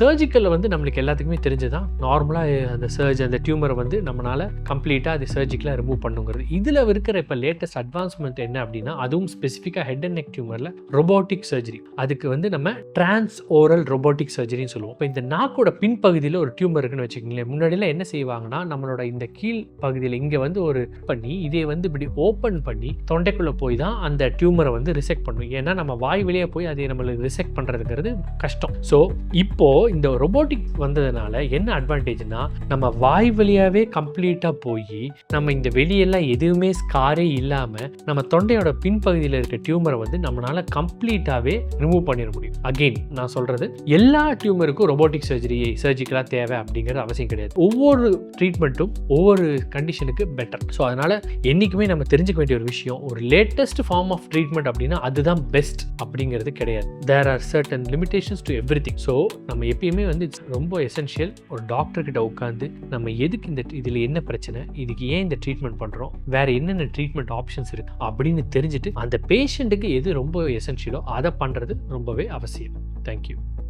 சர்ஜிக்கலில் வந்து நம்மளுக்கு எல்லாத்துக்குமே தெரிஞ்சுதான். நார்மலாக அந்த சர்ஜ் அந்த டியூமரை வந்து நம்மளால் கம்ப்ளீட்டாக அது சர்ஜிக்கலாக ரிமூவ் பண்ணுங்கிறது. இதில் இருக்கிற இப்போ லேட்டஸ்ட் அட்வான்ஸ்மெண்ட் என்ன அப்படின்னா அதுவும் ஸ்பெசிஃபிக்காக ஹெட் அண்ட் நெக் டியூமரில் ரொபோட்டிக் சர்ஜரி அதுக்கு வந்து நம்ம டிரான்ஸ் ஓரல் ரொபோட்டிக் சர்ஜரின்னு சொல்லுவோம். இப்போ இந்த நாக்கோட பின்பகுதியில் ஒரு டியூமர் இருக்குன்னு வச்சுக்கோங்களேன். முன்னாடிலாம் என்ன செய்வாங்கன்னா நம்மளோட இந்த கீழ் பகுதியில் இங்கே வந்து ஒரு பண்ணி இதை வந்து இப்படி ஓப்பன் பண்ணி தொண்டைக்குள்ளே போய் தான் அந்த டியூமரை வந்து ரிசெக்ட் பண்ணும். ஏன்னா நம்ம வாய் வெளியே போய் அதை நம்மளுக்கு ரிசெக்ட் பண்ணுறதுங்கிறது கஷ்டம். ஸோ இப்போ இந்த ரொபோட்டிக் வந்ததுனால என்ன அட்வான்டேஜ்னா நம்ம வாய் வழியாகவே கம்ப்ளீட்டாக போய் நம்ம இந்த வெளியெல்லாம் எதுவுமே ஸ்காரே இல்லாமல் நம்ம தொண்டையோட பின்பகுதியில் இருக்க டியூமரை வந்து நம்மளால் கம்ப்ளீட்டாகவே ரிமூவ் பண்ணிட முடியும். அகெயின் நான் சொல்கிறது எல்லா டியூமருக்கும் ரொபோட்டிக் சர்ஜரி சர்ஜிக்கலாக தேவை அப்படிங்கிறது அவசியம் கிடையாது. ஒவ்வொரு ட்ரீட்மெண்ட்டும் ஒவ்வொரு கண்டிஷனுக்கு பெட்டர் ஸோ அதனால் என்றைக்குமே நம்ம தெரிஞ்சுக்க வேண்டிய ஒரு விஷயம் ஒரு லேட்டஸ்ட் ஃபார்ம் ஆஃப் ட்ரீட்மெண்ட் அப்படின்னா அதுதான் பெஸ்ட் அப்படிங்கிறது கிடையாது. There are certain limitations to everything so நம்ம எப்பயுமே வந்து இட்ஸ் ரொம்ப எசென்ஷியல் ஒரு டாக்டர்கிட்ட உட்காந்து நம்ம எதுக்கு இந்த இதில் என்ன பிரச்சனை? இதுக்கு ஏன் இந்த ட்ரீட்மெண்ட் பண்ணுறோம் வேறு என்னென்ன ட்ரீட்மெண்ட் ஆப்ஷன்ஸ் இருக்குது அப்படின்னு தெரிஞ்சுட்டு அந்த பேஷண்ட்டுக்கு எது ரொம்ப எசென்ஷியலோ அதை பண்ணுறது ரொம்பவே அவசியம். தேங்க்யூ